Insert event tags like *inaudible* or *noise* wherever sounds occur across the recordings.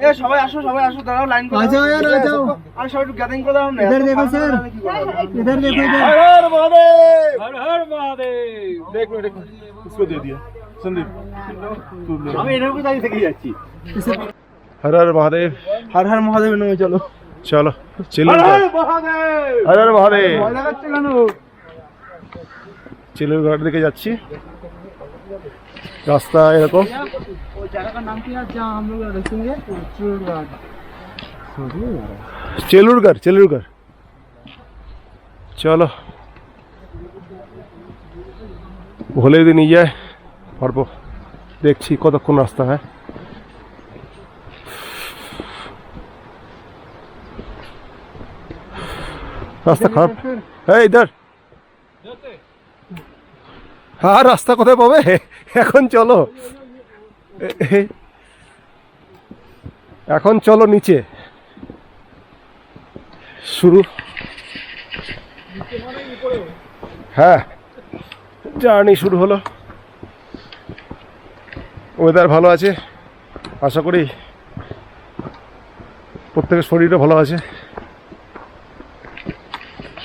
এ সবাই আসো সবাই আসো দাঁড়াও লাইন করে आ जाओ यार आ जाओ আর সবাই একটু গ্যাদারিং করে দাও না इधर এত देखो ফাঁকা सर হলে কি করে? इधर देखो इधर हर महादेव हर हर महादेव देख लो देख लो उसको दे दिया संदीप तू ले আমি এরকম দাঁড়িয়ে থেকে যাচ্ছি हर हर महादेव হর হর মহাদেব নামে চলো चलो चिल्लू হর মহাদেব हर हर महादेव ভয় লাগাচ্ছে কেন চিলুর ঘাট দিকে যাচ্ছি রাস্তা এরকম वो जगह का नाम क्या है जहाँ हम लोग रुकेंगे चूरघाट চেলুরগড় চেলুরগড় চলো ভোলে যদি নিয়ে যায় পারবো দেখছি কতক্ষণ রাস্তা হয় রাস্তা খারাপ এই ইধার হ্যাঁ রাস্তা কোথায় পাবে এখন চলো এ- এ- এখন চলো নিচে। শুরু। হ্যাঁ জার্নি শুরু হলো। ওয়েদার ভালো আছে, আশা করি প্রত্যেকের শরীরও ভালো আছে।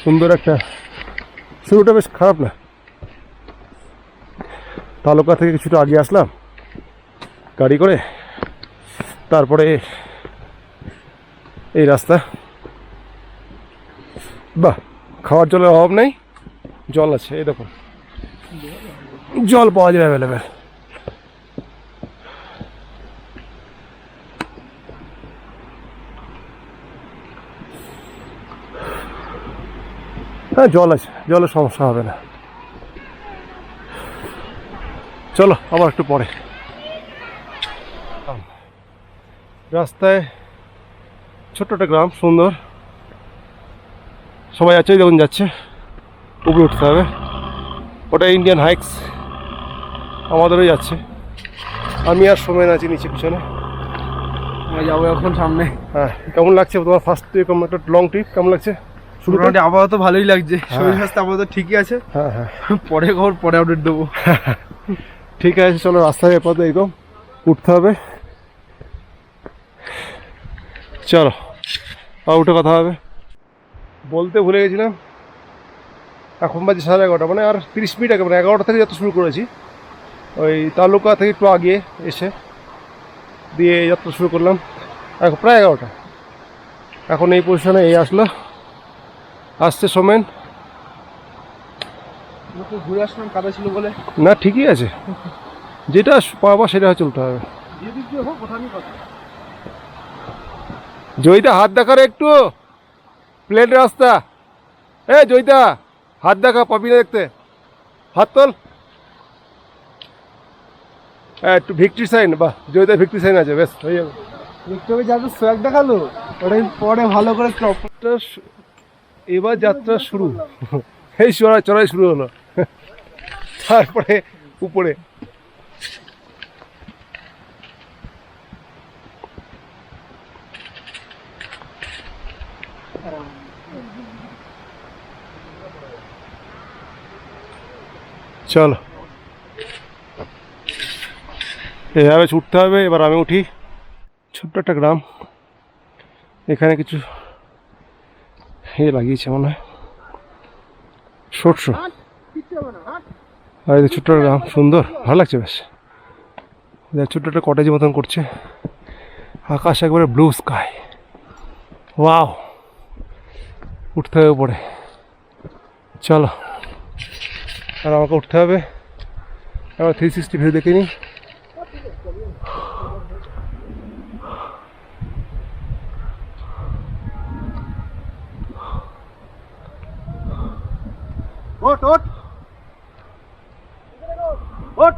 সুন্দর একটা, শুরুটা বেশ খারাপ না। তালুকা থেকে কিছুটা আগে আসলাম। গাড়ি করে। তারপরে এই রাস্তা। বাহ, খাওয়ার জলের অভাব নেই। জল আছে, এই দেখুন। জল পাওয়া যায় অ্যাভেলেবেল হ্যাঁ জল আছে, জলের সমস্যা হবে না। চলো, আবার একটু পরে। রাস্তায় ছোট্ট একটা গ্রাম সুন্দর। সবাই আছে যখন যাচ্ছে। উপরে উঠতে হবে। ওটা ইন্ডিয়ান হাইকস আমাদেরও যাচ্ছে। আমি আর সময় আছি নিচে পিছনে। যাব এখন সামনে। হ্যাঁ কেমন লাগছে তোমার ফার্স্ট এরকম একটা লং ট্রিপ কেমন লাগছে? মোটামুটি আবহাওয়া তো ভালোই লাগছে। শরীর স্বাস্থ্য আপাতত ঠিকই আছে। হ্যাঁ হ্যাঁ। পরে খবর পরে আপডেট দেবো। *laughs* ঠিক আছে চলো রাস্তায় এরপর এরকম উঠতে হবে। চলো আর উঠে কথা হবে। বলতে ভুলে গেছিলাম। এখন বাজে সাড়ে এগারোটা মানে আর তিরিশ মিনিট আগে মানে এগারোটা থেকে যত শুরু করেছি। ওই তালুকা থেকে একটু আগে এসে দিয়ে যাত্রা শুরু করলাম। এখন প্রায় এগারোটা। এখন এই পজিশনে এই আসলো। আসছে সোমেন ঘুরে আসলাম কাদা ছিল বলে। না ঠিকই আছে। যেটা পাবা সেটা চলতে হবে যেদিক দিয়ে হোক ওঠানি কথা জয়িতা হাত দেখার একটু। প্লেন রাস্তা। এ জয়িতা হাত দেখা পাবি না দেখতে। হাত তোল। একটু ভিক্টরি সাইন বাহ জয়িতা ভিক্টরি সাইন আছে বেশ হয়ে যাবে। সোয়াগ দেখাল? ওটাই পরে ভালো করে এবার যাত্রা শুরু। এই চড়াই চড়াই শুরু হলো। তারপরে উপরে। চলো। এভাবে ছুটতে হবে, এবার আমি উঠি। ছোট্ট একটা গ্রাম। এখানে কিছু এ লাগিয়েছে মনে হয়। সরষে। আর ছোট্ট একটা গ্রাম, সুন্দর, ভালো লাগছে বেশ। ছোট্ট একটা কটেজ মতন করছে। আকাশ একবারে ব্লু স্কাই ওয়াও উঠতে হবে পরে চলো। আর আমাকে উঠতে হবে। এবার থ্রি সিক্সটি ভিউ দেখে নিই। ওট ওট ওট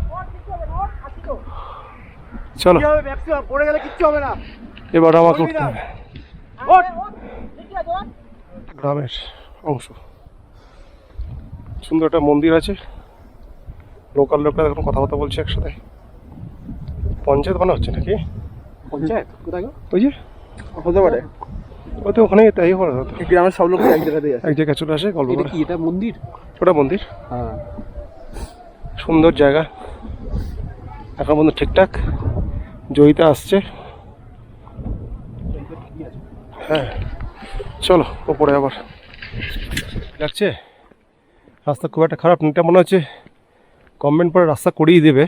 চলো। ব্যবসা? পড়ে গেলে কিচ্ছু হবে না। এবার আমাকে উঠতে হবে। গ্রামের অংশ। সুন্দর একটা মন্দির আছে। লোকাল লোকরা এখন কথাবার্তা বলছে একসাথে। পঞ্চায়েত বানা হচ্ছে নাকি? পঞ্চায়েত? কোথায় ওই যে। হতে পারে ওই তো ওখানে তাই গ্রামের সব লোক এক জায়গাতেই এক জায়গায় চলে আসে গল্প এটা কি এটা মন্দির? ওটা মন্দির। হ্যাঁ। সুন্দর জায়গা। এখন পর্যন্ত ঠিকঠাক। জয়িতা আসছে। হ্যাঁ। চলো ওপরে আবার। লাগছে রাস্তা খুব একটা খারাপ এটা মনে হচ্ছে গভর্নমেন্ট পরে রাস্তা করিয়ে দেবে।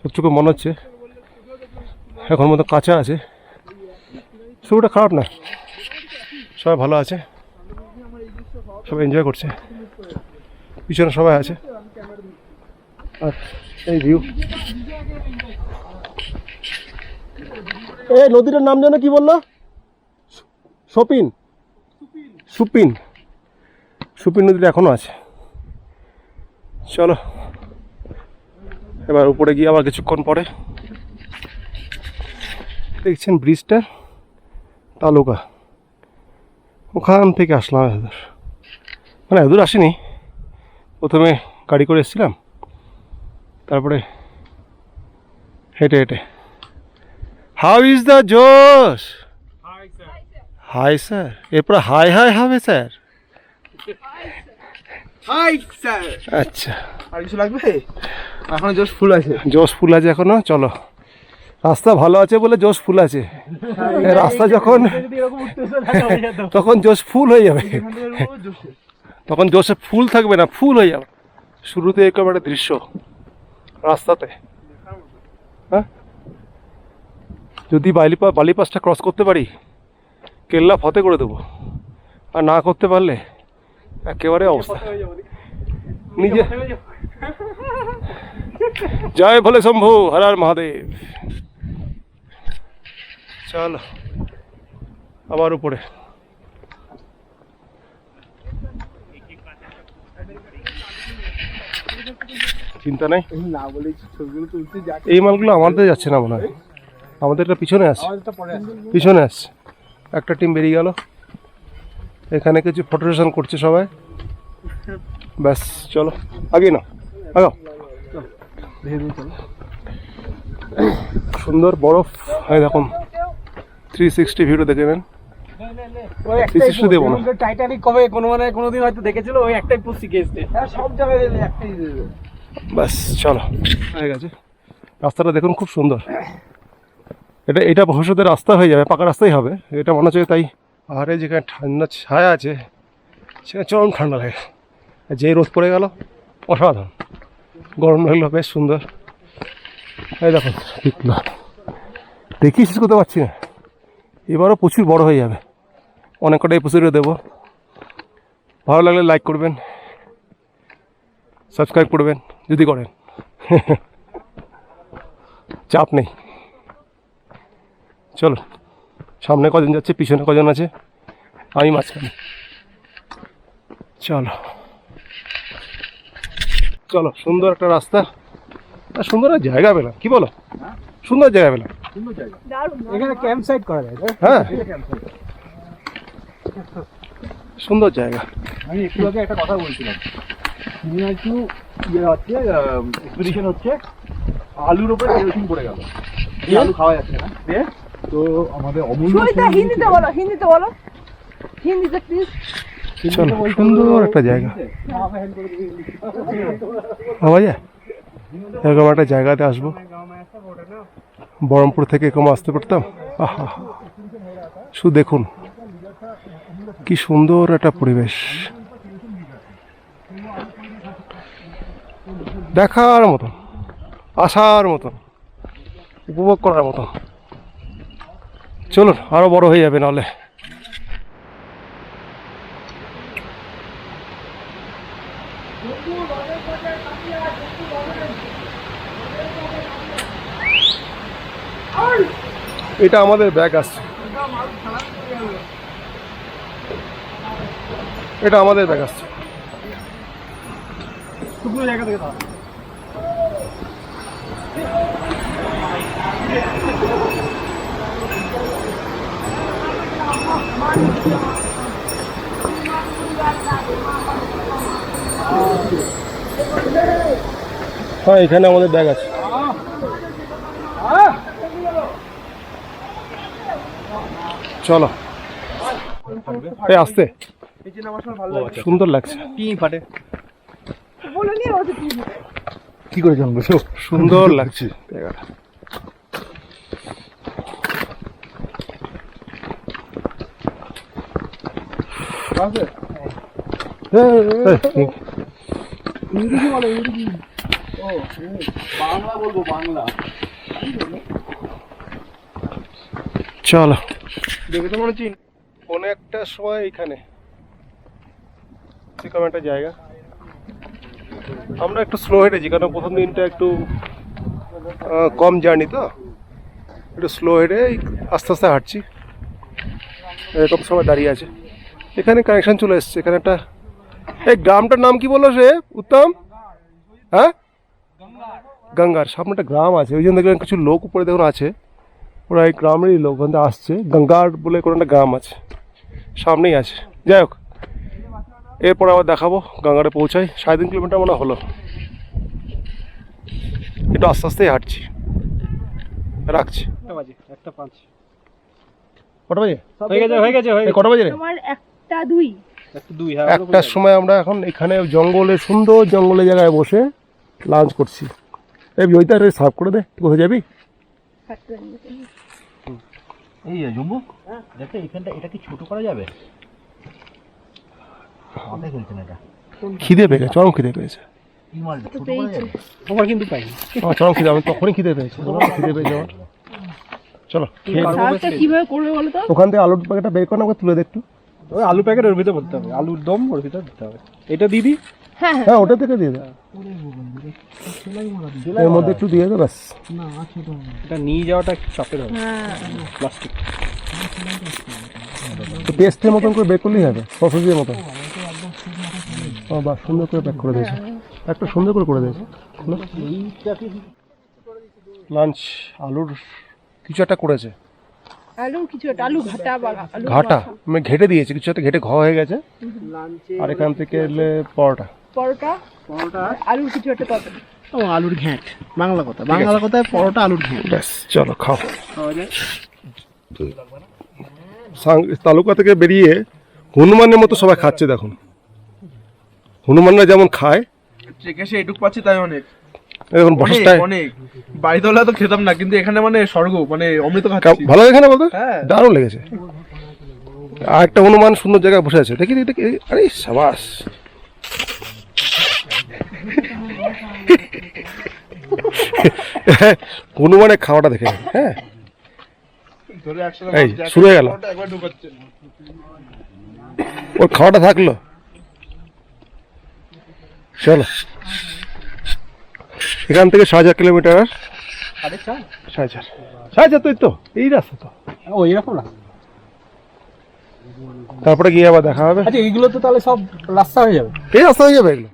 সত্যি মনে হচ্ছে। এখন মতো কাঁচা আছে। একটা খারাপ না। সবাই ভালো আছে। সবাই এনজয় করছে। পিছনে সবাই আছে। এই ভিউ এই নদীটার নাম যেন কি বলল? সপিন। সুপিন। সুপিন নদীটা এখনও আছে। চলো। এবার উপরে গিয়ে আবার কিছুক্ষণ পরে দেখছেন ব্রিজটা তালুকা। ওখান থেকে আসলাম এদূর। মানে এদূর আসিনি। প্রথমে গাড়ি করে এসেছিলাম। তারপরে হেঁটে হেঁটে। হাউ ইজ দ্য জোশ হাই স্যার এরপরে হাই হাই হবে স্যার হাই স্যার আচ্ছা। আর কিছু লাগবে? এখনও জোশ ফুল আছে। জোশ ফুল আছে এখনও? চলো। রাস্তা ভালো আছে বলে জোশ ফুল আছে। এ রাস্তা যখন হয়ে তখন জোশ ফুল হয়ে যাবে। তখন জোশে ফুল থাকবে না ফুল হয়ে যাবে। শুরুতে একেবারে দৃশ্য। রাস্তাতে। হ্যাঁ? যদি বালিপা বালিপাসটা ক্রস করতে পারি কেল্লা ফতে করে দেবো। আর না করতে পারলে একেবারে অবস্থা নিজে জয় ভোলে শম্ভু হর হর মহাদেব চল আবার উপরে চিন্তা নাই এই মালগুলো আমাদের যাচ্ছে না মনে হয়। আমাদেরটা পিছনে আছে। আছে। পিছনে আসছে একটা টিম বেরিয়ে গেল। এখানে কিছু ফটো সেশন করছে সবাই। ব্যাস চলো আগে না আগাও। ধীরে ধীরে চলো সুন্দর বরফ এই দেখুন থ্রি সিক্সটি ভিডিও দেখে নেন। দেবো না। টাইটানিক কবে কোনো মানে কোনোদিন হয়তো দেখেছিল ওই একটাই পুষি হ্যাঁ সব জায়গায় একটাই ব্যাস চলো। হয়ে গেছে। রাস্তাটা দেখুন খুব সুন্দর। এটা এটা ভবিষ্যতে রাস্তা হয়ে যাবে পাকা রাস্তাই হবে। এটা মনে হচ্ছে তাই পাহাড়ে যেখানে ঠান্ডা ছায়া আছে, সেখানে চরম ঠান্ডা লাগে। আর যেই রোদ পড়ে গেল, অসাধারণ। গরম লাগল, বেশ সুন্দর। এই দেখুন পিকলা দেখি শেষ করতে পারছি না। এবারও প্রচুর বড় হয়ে যাবে। অনেক কটাই এপিসোডে দেবো। ভালো লাগলে লাইক করবেন সাবস্ক্রাইব করবেন, যদি করেন। *laughs* চাপ নেই। চলো। সামনে কজন যাচ্ছে পিছনে কজন আছে? আমি মাঝখানে। চলো। চলো সুন্দর একটা রাস্তা। আর সুন্দর একটা জায়গা পেলাম। কি বলো? সুন্দর জায়গা পেলাম। সুন্দর জায়গা এখানে ক্যাম্প সাইট করা যায় হ্যাঁ। সুন্দর জায়গা। আমি একটু আগে একটা কথা বলছিলাম। একটু ইয়ে হচ্ছে এক্সপিডিশন হচ্ছে। আলুর উপরে কেরোসিন পড়ে গেল। আলু খাওয়া যাচ্ছে না। তো আমাদের অমূল্য হিন্দিতে বলো হিন্দিতে বলো। হিন্দিতে প্লিজ চলো সুন্দর একটা জায়গা। পাওয়া যায় এরকম একটা জায়গাতে আসব। বহরমপুর থেকে এরকম আসতে পারতাম? আহা। শুধু দেখুন কি সুন্দর একটা পরিবেশ। দেখার মতন আসার মতন উপভোগ করার মতন। চলুন, আরও বড় হয়ে যাবে নাহলে। এটা আমাদের ব্যাগ আসছে এটা আমাদের ব্যাগ আসছে জায়গা থেকে হ্যাঁ এখানে আমাদের ব্যাগ আছে। চলো। এই আসতে। সুন্দর লাগছে। বলো কি করে জানব? সুন্দর লাগছে। জায়গাটা আছে এই, ইংরেজি বলো ইংরেজি ও বাংলা বলব বাংলা চলো। দেখে তো মনে হচ্ছে কোনো একটা সময় এখানে সেরকম একটা জায়গা। আমরা একটু স্লো হেঁটেছি কারণ প্রথম দিনটা একটু কম জার্নি তো। একটু স্লো হেঁটে আস্তে আস্তে হাঁটছি। এরকম সময় দাঁড়িয়ে আছে। এখানে কানেকশন চলে এসছে এখানে একটা এই গ্রামটার নাম কি বলল সে? উত্তম? হ্যাঁ? গঙ্গার সামনে একটা গ্রাম আছে ওই জন্য দেখলেন কিছু লোক উপরে দেখুন আছে। ওরা এই গ্রামেরই লোক ওখান থেকে আসছে। গঙ্গার বলে কোনো একটা গ্রাম আছে সামনেই আছে। যাই হোক এরপর আবার দেখাবো গঙ্গারে পৌঁছাই সাড়ে তিন কিলোমিটার মনে হলো। একটু আস্তে আস্তেই হাঁটছি। রাখছি। একটা পাঁচ। কটা বাজে? হয়ে গেছে হয়ে গেছে কটা বাজে রে? তোমার একটা দুই। একটা হ্যাঁ একটার সময় আমরা এখন এখানে জঙ্গলে সুন্দর জঙ্গলে জায়গায় বসে লাঞ্চ করছি। এই জয়িতা সার্ভ করে দে তুই কোথায় যাবি? এই জম্বু দেখো এখানটা এটা কি ছোট করা যাবে? এটা? খিদে পেয়ে গেছে চরম খিদে পেয়েছে। আমার কিন্তু পাইনি। চরম খিদে আমি তখনই খিদে পেয়েছি খিদে পেয়েছে আমার। চলো কীভাবে করবে বলো তো? ওখান থেকে আলুর প্যাকেটটা বের করে আমাকে তুলে দে একটু। ওই আলু প্যাকেট ওর ভিতরে ভরতে হবে। আলুর দম ওর ভিতরে দিতে হবে। এটা দিদি হ্যাঁ হ্যাঁ। হ্যাঁ ওটা থেকে দিয়ে দে। এর মধ্যে একটু দিয়ে দে ব্যাস। এটা নিয়ে যাওয়াটা একটু চাপের হবে। হ্যাঁ। প্লাস্টিক। পেস্টের মতন করে বের করলেই হবে সসেজের মতন। ও বাহ সুন্দর করে প্যাক করে দিয়েছে। একটা সুন্দর করে করে দিয়েছে। লাঞ্চ আলুর কিছু একটা করেছে। আলু কিছু একটা আলু ঘাটা বা আলু ঘাটা। আমি ঘেটে দিয়েছি কিছু একটা ঘেটে ঘ হয়ে গেছে। আর এখান থেকে এলে পরোটা। পরোটা পরোটা? আলুর কিছু একটা তরকারি। ও আলুর ঘ্যাঁট। বাংলা কথা। বাংলা কথায় পরোটা আলুর ঘ্যাঁট। ব্যাস চলো খাও। তালুকা থেকে বেরিয়ে হনুমানের মতো সবাই খাচ্ছে দেখুন। হনুমানরা যেমন খায়। চেকে সে এটুক পাচ্ছি তাই অনেক। এখন বসাটায় অনেক। বাড়িতে তো খেতাম না কিন্তু এখানে মানে স্বর্গ মানে অমৃত খাচ্ছি। ভালো লাগে না বলতো? হ্যাঁ। দারুণ লেগেছে। আর একটা হনুমান সুন্দর জায়গায় বসে আছে। দেখি দেখি দেখি। আরে সাবাস। হনুমানের খাওয়াটা দেখে হ্যাঁ। এই শুরু হয়ে গেল। ওর খাওয়াটা থাকল। চলো। এখান থেকে সাড়ে হাজার কিলোমিটার। আর সাড়ে চার? সাড়ে চার। সাড়ে চার তো এই তো এই রাস্তা তো। ও এরকম না তারপরে গিয়ে আবার দেখা হবে। আচ্ছা এইগুলো তো তাহলে সব রাস্তা হয়ে যাবে? এই রাস্তা হয়ে যাবে এগুলো।